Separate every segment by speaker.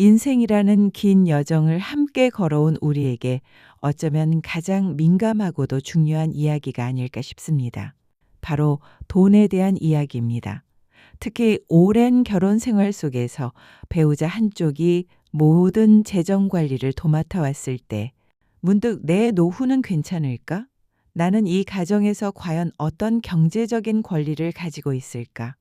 Speaker 1: 인생이라는 긴 여정을 함께 걸어온 우리에게 어쩌면 가장 민감하고도 중요한 이야기가 아닐까 싶습니다. 바로 돈에 대한 이야기입니다. 특히 오랜 결혼 생활 속에서 배우자 한쪽이 모든 재정 관리를 도맡아 왔을 때 문득 내 노후는 괜찮을까? 나는 이 가정에서 과연 어떤 경제적인 권리를 가지고 있을까?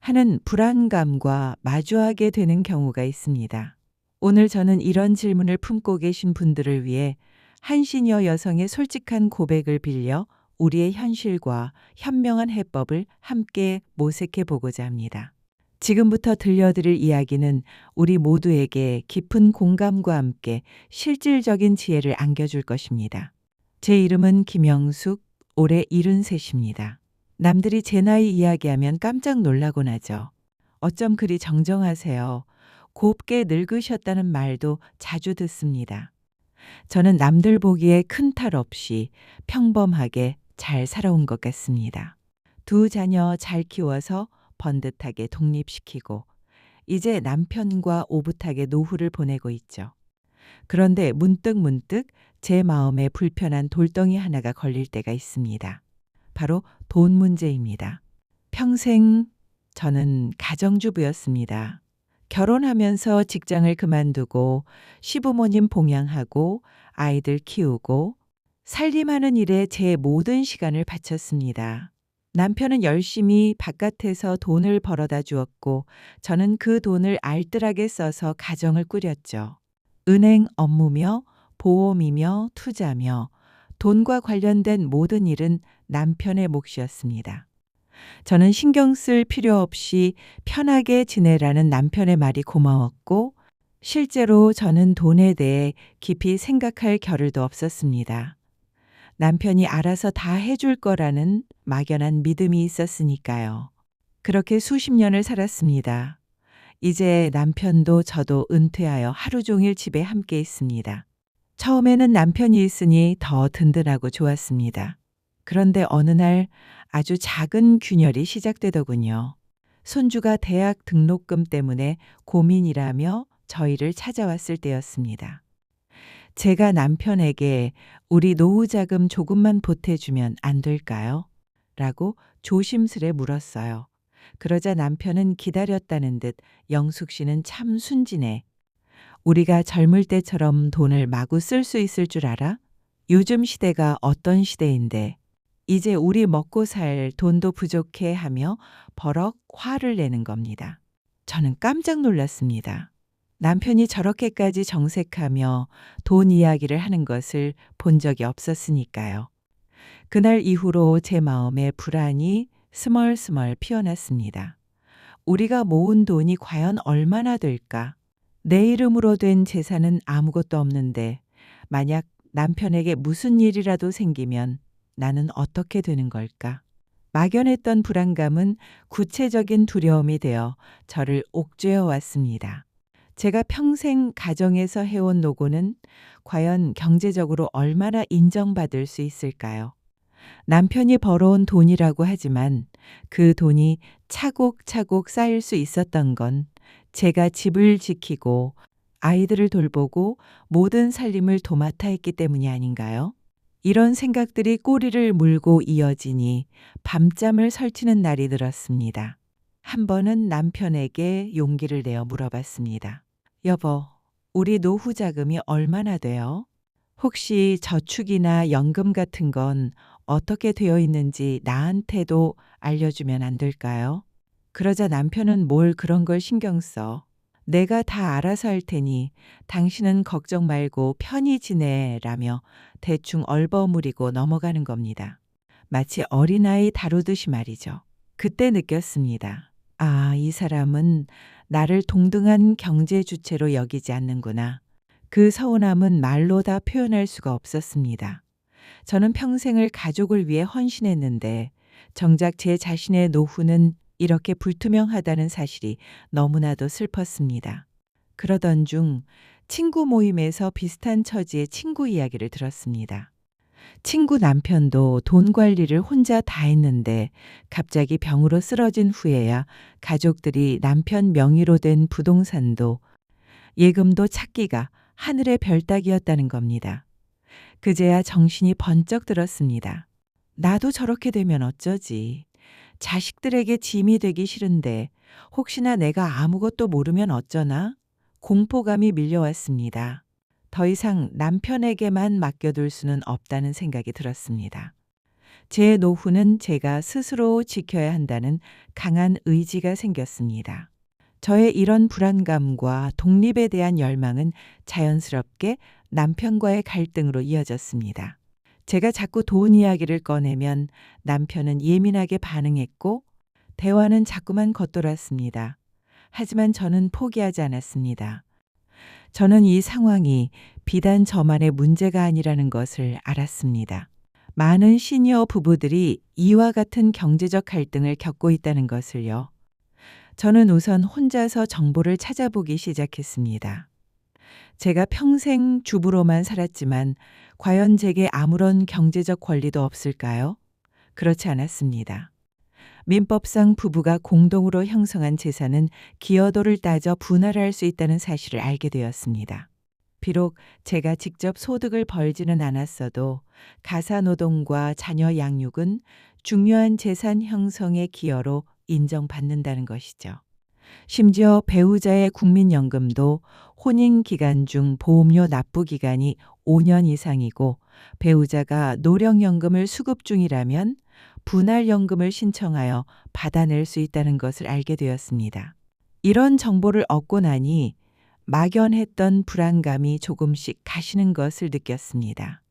Speaker 1: 하는 불안감과 마주하게 되는 경우가 있습니다. 오늘 저는 이런 질문을 품고 계신 분들을 위해 한 시녀 여성의 솔직한 고백을 빌려 우리의 현실과 현명한 해법을 함께 모색해 보고자 합니다. 지금부터 들려드릴 이야기는 우리 모두에게 깊은 공감과 함께 실질적인 지혜를 안겨줄 것입니다. 제 이름은 김영숙, 올해 73입니다. 남들이 제 나이 이야기하면 깜짝 놀라곤 하죠. 어쩜 그리 정정하세요. 곱게 늙으셨다는 말도 자주 듣습니다. 저는 남들 보기에 큰 탈 없이 평범하게 잘 살아온 것 같습니다. 두 자녀 잘 키워서 번듯하게 독립시키고 이제 남편과 오붓하게 노후를 보내고 있죠. 그런데 문득 문득 제 마음에 불편한 돌덩이 하나가 걸릴 때가 있습니다. 바로 돈 문제입니다. 평생 저는 가정주부였습니다. 결혼하면서 직장을 그만두고 시부모님 봉양하고 아이들 키우고 살림하는 일에 제 모든 시간을 바쳤습니다. 남편은 열심히 바깥에서 돈을 벌어다 주었고 저는 그 돈을 알뜰하게 써서 가정을 꾸렸죠. 은행 업무며 보험이며 투자며 돈과 관련된 모든 일은 남편의 몫이었습니다. 저는 신경 쓸 필요 없이 편하게 지내라는 남편의 말이 고마웠고 실제로 저는 돈에 대해 깊이 생각할 겨를도 없었습니다. 남편이 알아서 다 해줄 거라는 막연한 믿음이 있었으니까요. 그렇게 수십 년을 살았습니다. 이제 남편도 저도 은퇴하여 하루 종일 집에 함께 있습니다. 처음에는 남편이 있으니 더 든든하고 좋았습니다. 그런데 어느 날 아주 작은 균열이 시작되더군요. 손주가 대학 등록금 때문에 고민이라며 저희를 찾아왔을 때였습니다. 제가 남편에게 우리 노후 자금 조금만 보태주면 안 될까요? 라고 조심스레 물었어요. 그러자 남편은 기다렸다는 듯 영숙 씨는 참 순진해. 우리가 젊을 때처럼 돈을 마구 쓸 수 있을 줄 알아? 요즘 시대가 어떤 시대인데 이제 우리 먹고 살 돈도 부족해 하며 버럭 화를 내는 겁니다. 저는 깜짝 놀랐습니다. 남편이 저렇게까지 정색하며 돈 이야기를 하는 것을 본 적이 없었으니까요. 그날 이후로 제 마음에 불안이 스멀스멀 피어났습니다. 우리가 모은 돈이 과연 얼마나 될까? 내 이름으로 된 재산은 아무것도 없는데 만약 남편에게 무슨 일이라도 생기면 나는 어떻게 되는 걸까? 막연했던 불안감은 구체적인 두려움이 되어 저를 옥죄어 왔습니다. 제가 평생 가정에서 해온 노고는 과연 경제적으로 얼마나 인정받을 수 있을까요? 남편이 벌어온 돈이라고 하지만 그 돈이 차곡차곡 쌓일 수 있었던 건 제가 집을 지키고 아이들을 돌보고 모든 살림을 도맡아 했기 때문이 아닌가요? 이런 생각들이 꼬리를 물고 이어지니 밤잠을 설치는 날이 들었습니다. 한 번은 남편에게 용기를 내어 물어봤습니다. 여보, 우리 노후 자금이 얼마나 돼요? 혹시 저축이나 연금 같은 건 어떻게 되어 있는지 나한테도 알려주면 안 될까요? 그러자 남편은 뭘 그런 걸 신경 써. 내가 다 알아서 할 테니 당신은 걱정 말고 편히 지내라며 대충 얼버무리고 넘어가는 겁니다. 마치 어린아이 다루듯이 말이죠. 그때 느꼈습니다. 아, 이 사람은 나를 동등한 경제 주체로 여기지 않는구나. 그 서운함은 말로 다 표현할 수가 없었습니다. 저는 평생을 가족을 위해 헌신했는데 정작 제 자신의 노후는 이렇게 불투명하다는 사실이 너무나도 슬펐습니다. 그러던 중 친구 모임에서 비슷한 처지의 친구 이야기를 들었습니다. 친구 남편도 돈 관리를 혼자 다 했는데 갑자기 병으로 쓰러진 후에야 가족들이 남편 명의로 된 부동산도 예금도 찾기가 하늘의 별따기였다는 겁니다. 그제야 정신이 번쩍 들었습니다. 나도 저렇게 되면 어쩌지. 자식들에게 짐이 되기 싫은데 혹시나 내가 아무것도 모르면 어쩌나? 공포감이 밀려왔습니다. 더 이상 남편에게만 맡겨둘 수는 없다는 생각이 들었습니다. 제 노후는 제가 스스로 지켜야 한다는 강한 의지가 생겼습니다. 저의 이런 불안감과 독립에 대한 열망은 자연스럽게 남편과의 갈등으로 이어졌습니다. 제가 자꾸 돈 이야기를 꺼내면 남편은 예민하게 반응했고 대화는 자꾸만 겉돌았습니다. 하지만 저는 포기하지 않았습니다. 저는 이 상황이 비단 저만의 문제가 아니라는 것을 알았습니다. 많은 시니어 부부들이 이와 같은 경제적 갈등을 겪고 있다는 것을요. 저는 우선 혼자서 정보를 찾아보기 시작했습니다. 제가 평생 주부로만 살았지만 과연 제게 아무런 경제적 권리도 없을까요? 그렇지 않았습니다. 민법상 부부가 공동으로 형성한 재산은 기여도를 따져 분할할 수 있다는 사실을 알게 되었습니다. 비록 제가 직접 소득을 벌지는 않았어도 가사 노동과 자녀 양육은 중요한 재산 형성의 기여로 인정받는다는 것이죠. 심지어 배우자의 국민연금도 혼인 기간 중 보험료 납부 기간이 5년 이상이고 배우자가 노령연금을 수급 중이라면 분할연금을 신청하여 받아낼 수 있다는 것을 알게 되었습니다. 이런 정보를 얻고 나니 막연했던 불안감이 조금씩 가시는 것을 느꼈습니다.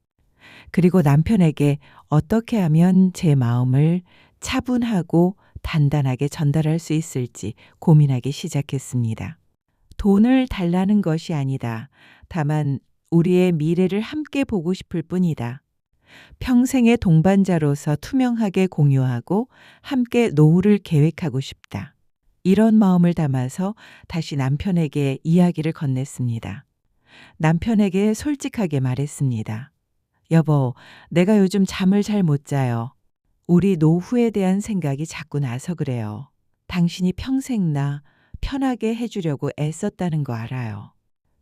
Speaker 1: 그리고 남편에게 어떻게 하면 제 마음을 차분하고 단단하게 전달할 수 있을지 고민하기 시작했습니다. 돈을 달라는 것이 아니다. 다만 우리의 미래를 함께 보고 싶을 뿐이다. 평생의 동반자로서 투명하게 공유하고 함께 노후를 계획하고 싶다. 이런 마음을 담아서 다시 남편에게 이야기를 건넸습니다. 남편에게 솔직하게 말했습니다. 여보, 내가 요즘 잠을 잘 못 자요. 우리 노후에 대한 생각이 자꾸 나서 그래요. 당신이 평생 나 편하게 해주려고 애썼다는 거 알아요.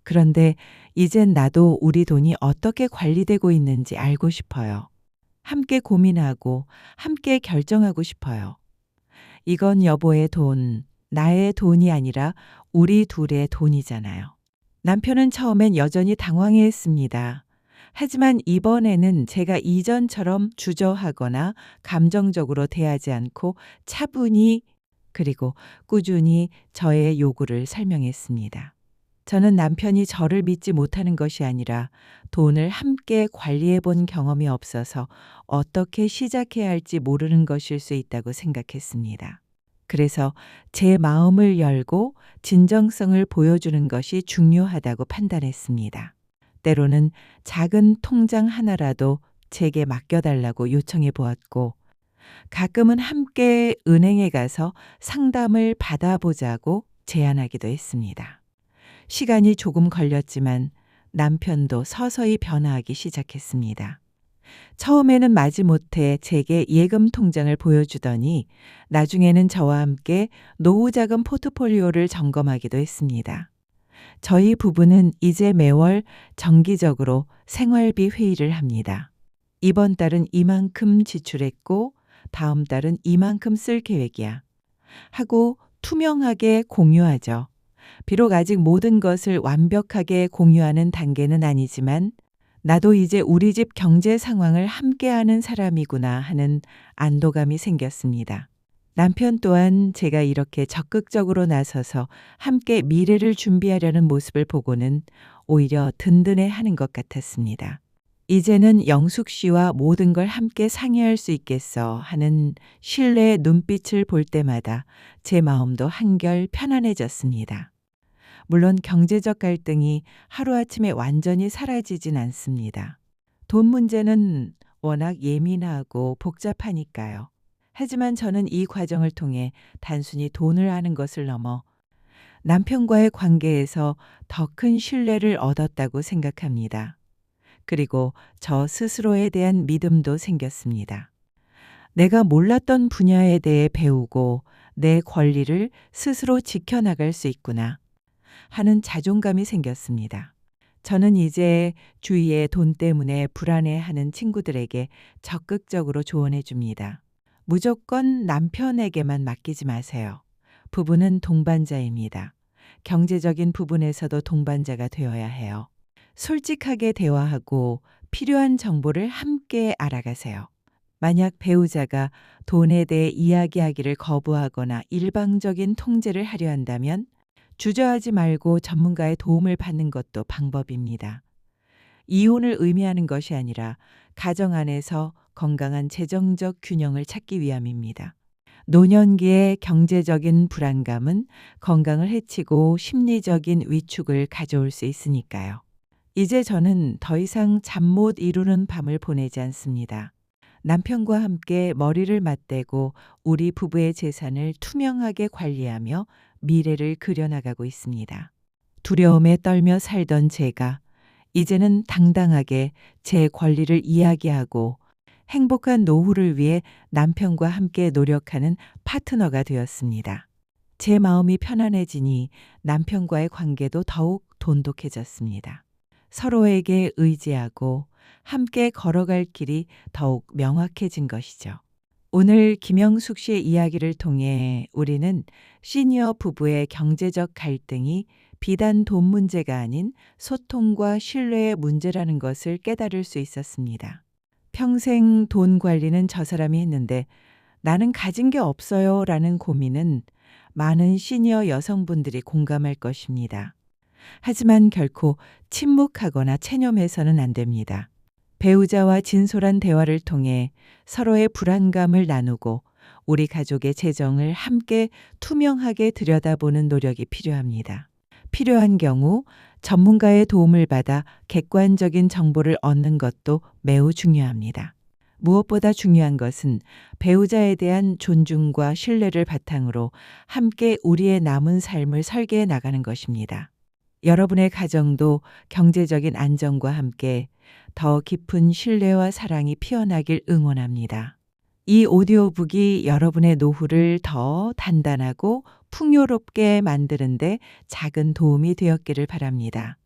Speaker 1: 그런데 이젠 나도 우리 돈이 어떻게 관리되고 있는지 알고 싶어요. 함께 고민하고 함께 결정하고 싶어요. 이건 여보의 돈, 나의 돈이 아니라 우리 둘의 돈이잖아요. 남편은 처음엔 여전히 당황해 했습니다. 하지만 이번에는 제가 이전처럼 주저하거나 감정적으로 대하지 않고 차분히 그리고 꾸준히 저의 요구를 설명했습니다. 저는 남편이 저를 믿지 못하는 것이 아니라 돈을 함께 관리해 본 경험이 없어서 어떻게 시작해야 할지 모르는 것일 수 있다고 생각했습니다. 그래서 제 마음을 열고 진정성을 보여주는 것이 중요하다고 판단했습니다. 때로는 작은 통장 하나라도 제게 맡겨달라고 요청해 보았고, 가끔은 함께 은행에 가서 상담을 받아보자고 제안하기도 했습니다. 시간이 조금 걸렸지만 남편도 서서히 변화하기 시작했습니다. 처음에는 마지못해 제게 예금 통장을 보여주더니 나중에는 저와 함께 노후자금 포트폴리오를 점검하기도 했습니다. 저희 부부는 이제 매월 정기적으로 생활비 회의를 합니다. 이번 달은 이만큼 지출했고 다음 달은 이만큼 쓸 계획이야. 하고 투명하게 공유하죠. 비록 아직 모든 것을 완벽하게 공유하는 단계는 아니지만 나도 이제 우리 집 경제 상황을 함께하는 사람이구나 하는 안도감이 생겼습니다. 남편 또한 제가 이렇게 적극적으로 나서서 함께 미래를 준비하려는 모습을 보고는 오히려 든든해 하는 것 같았습니다. 이제는 영숙 씨와 모든 걸 함께 상의할 수 있겠어 하는 신뢰의 눈빛을 볼 때마다 제 마음도 한결 편안해졌습니다. 물론 경제적 갈등이 하루아침에 완전히 사라지진 않습니다. 돈 문제는 워낙 예민하고 복잡하니까요. 하지만 저는 이 과정을 통해 단순히 돈을 아는 것을 넘어 남편과의 관계에서 더 큰 신뢰를 얻었다고 생각합니다. 그리고 저 스스로에 대한 믿음도 생겼습니다. 내가 몰랐던 분야에 대해 배우고 내 권리를 스스로 지켜나갈 수 있구나. 하는 자존감이 생겼습니다. 저는 이제 주위에 돈 때문에 불안해하는 친구들에게 적극적으로 조언해 줍니다. 무조건 남편에게만 맡기지 마세요. 부부는 동반자입니다. 경제적인 부분에서도 동반자가 되어야 해요. 솔직하게 대화하고 필요한 정보를 함께 알아가세요. 만약 배우자가 돈에 대해 이야기하기를 거부하거나 일방적인 통제를 하려 한다면 주저하지 말고 전문가의 도움을 받는 것도 방법입니다. 이혼을 의미하는 것이 아니라 가정 안에서 건강한 재정적 균형을 찾기 위함입니다. 노년기의 경제적인 불안감은 건강을 해치고 심리적인 위축을 가져올 수 있으니까요. 이제 저는 더 이상 잠 못 이루는 밤을 보내지 않습니다. 남편과 함께 머리를 맞대고 우리 부부의 재산을 투명하게 관리하며 미래를 그려나가고 있습니다. 두려움에 떨며 살던 제가 이제는 당당하게 제 권리를 이야기하고 행복한 노후를 위해 남편과 함께 노력하는 파트너가 되었습니다. 제 마음이 편안해지니 남편과의 관계도 더욱 돈독해졌습니다. 서로에게 의지하고 함께 걸어갈 길이 더욱 명확해진 것이죠. 오늘 김영숙 씨의 이야기를 통해 우리는 시니어 부부의 경제적 갈등이 비단 돈 문제가 아닌 소통과 신뢰의 문제라는 것을 깨달을 수 있었습니다. 평생 돈 관리는 저 사람이 했는데 나는 가진 게 없어요 라는 고민은 많은 시니어 여성분들이 공감할 것입니다. 하지만 결코 침묵하거나 체념해서는 안 됩니다. 배우자와 진솔한 대화를 통해 서로의 불안감을 나누고 우리 가족의 재정을 함께 투명하게 들여다보는 노력이 필요합니다. 필요한 경우 전문가의 도움을 받아 객관적인 정보를 얻는 것도 매우 중요합니다. 무엇보다 중요한 것은 배우자에 대한 존중과 신뢰를 바탕으로 함께 우리의 남은 삶을 설계해 나가는 것입니다. 여러분의 가정도 경제적인 안정과 함께 더 깊은 신뢰와 사랑이 피어나길 응원합니다. 이 오디오북이 여러분의 노후를 더 단단하고 풍요롭게 만드는데 작은 도움이 되었기를 바랍니다.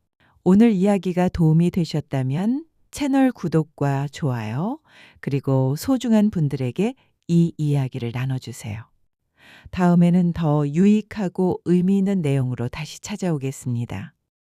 Speaker 1: 오늘 이야기가 도움이 되셨다면 채널 구독과 좋아요, 그리고 소중한 분들에게 이 이야기를 나눠주세요. 다음에는 더 유익하고 의미 있는 내용으로 다시 찾아오겠습니다.